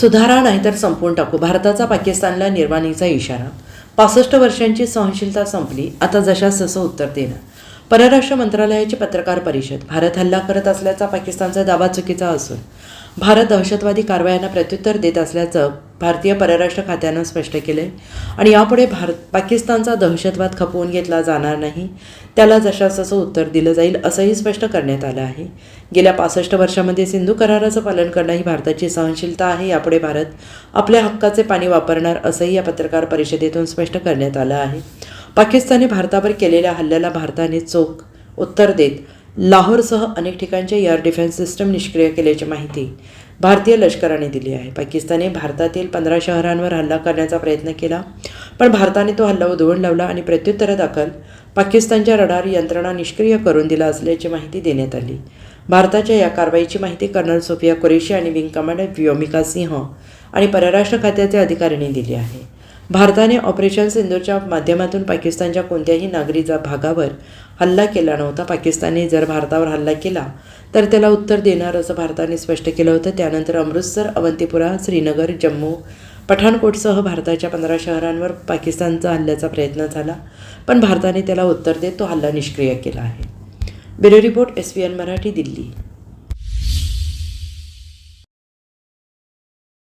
सुधारा नाहीतर संपवून टाकू. भारताचा पाकिस्तानला निर्वाणीचा इशारा. पासष्ट वर्षांची सहनशीलता संपली. आता जशा ससं उत्तर देणं. परराष्ट्र मंत्रालयाची पत्रकार परिषद. भारत हल्ला करत असल्याचा पाकिस्तानचा दावा चुकीचा असून भारत दहशतवादी कारवायांना प्रत्युत्तर देत असल्याचं भारतीय परराष्ट्र खात्यानं स्पष्ट केलं आहे आणि यापुढे भारत पाकिस्तानचा दहशतवाद खपवून घेतला जाणार नाही त्याला जशास तसं उत्तर दिलं जाईल असंही स्पष्ट करण्यात आलं आहे. गेल्या पासष्ट वर्षामध्ये सिंधू कराराचं पालन करणं ही भारताची सहनशीलता आहे यापुढे भारत आपल्या हक्काचे पाणी वापरणार असंही या पत्रकार परिषदेतून स्पष्ट करण्यात आलं आहे. पाकिस्तानने भारतावर केलेल्या हल्ल्याला भारताने चोख उत्तर देत लाहोरसह अनेक ठिकाणचे एअर डिफेन्स सिस्टम निष्क्रिय केल्याची माहिती भारतीय लष्कराने दिली आहे. पाकिस्तानने भारतातील पंधरा शहरांवर हल्ला करण्याचा प्रयत्न केला पण भारताने तो हल्ला उधळून लावला आणि प्रत्युत्तरादाखल पाकिस्तानच्या रडार यंत्रणा निष्क्रिय करून दिला असल्याची माहिती देण्यात आली. भारताच्या या कारवाईची माहिती कर्नल सोफिया कुरेशी आणि विंग कमांडर व्योमिका सिंह आणि परराष्ट्र खात्याच्या अधिकाऱ्यांनी दिली आहे. भारताने ऑपरेशन सिंधूच्या माध्यमातून पाकिस्तानच्या कोणत्याही नागरीचा भागावर हल्ला केला नव्हता. पाकिस्तानने जर भारतावर हल्ला केला तर त्याला उत्तर देणार असं भारताने स्पष्ट केलं होतं. त्यानंतर अमृतसर अवंतीपुरा श्रीनगर जम्मू पठाणकोटसह भारताच्या पंधरा शहरांवर पाकिस्तानचा हल्ल्याचा प्रयत्न झाला पण भारताने त्याला उत्तर देत तो हल्ला निष्क्रिय केला आहे. Bureau report S V N Marathi Delhi.